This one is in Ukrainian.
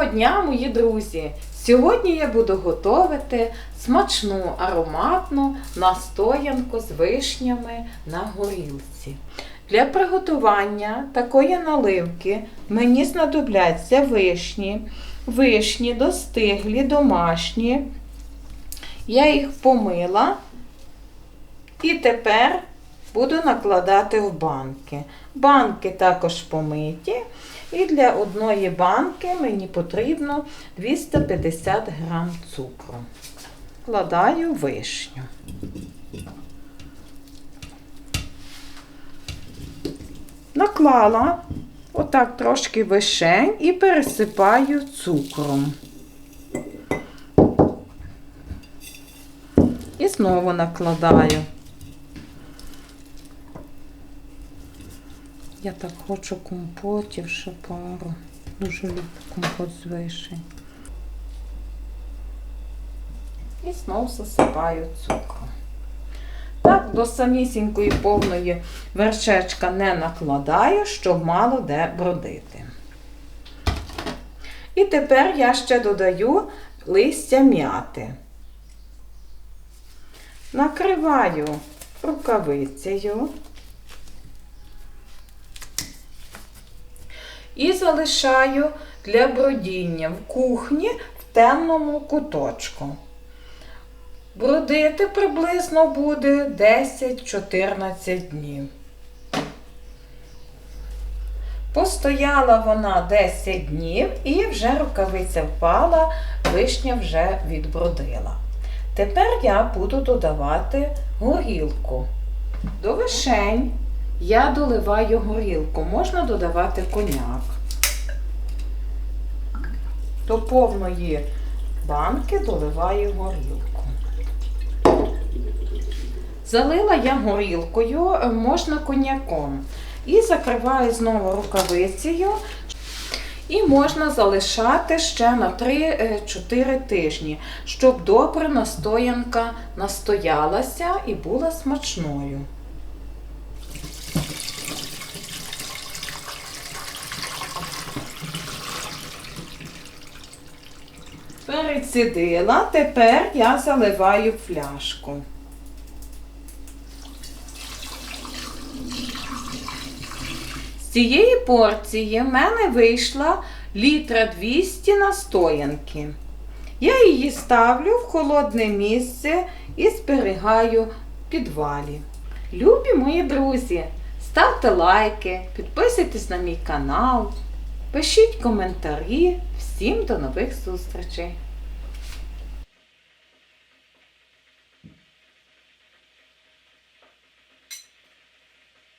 Доброго дня, мої друзі! Сьогодні я буду готувати смачну ароматну настоянку з вишнями на горілці. Для приготування такої наливки мені знадобляться вишні, вишні достиглі, домашні. Я їх помила і тепер буду накладати в банки. Банки також помиті. І для одної банки мені потрібно 250 грам цукру. Вкладаю вишню. Наклала отак трошки вишень і пересипаю цукром. І знову накладаю. Я так хочу компотів ще пару. Дуже люблю компот з вишень. І знову засипаю цукром. Так, до самісінької повної вершечка не накладаю, щоб мало де бродити. І тепер я ще додаю листя м'яти. Накриваю рукавицею. І залишаю для бродіння в кухні в темному куточку. Бродити приблизно буде 10-14 днів. Постояла вона 10 днів і вже рукавиця впала, вишня вже відбродила. Тепер я буду додавати горілку. До вишень я доливаю горілку, можна додавати коняк. До повної банки доливаю горілку. Залила я горілкою, е, можна коньяком. І закриваю знову рукавицею. І можна залишати ще на 3-4 тижні, щоб добре настоянка настоялася і була смачною. Перецідила, тепер я заливаю фляжку. З цієї порції в мене вийшла літра 200 настоянки. Я її ставлю в холодне місце і зберігаю в підвалі. Любі мої друзі, ставте лайки, підписуйтесь на мій канал, пишіть коментарі. Всім до нових зустрічей!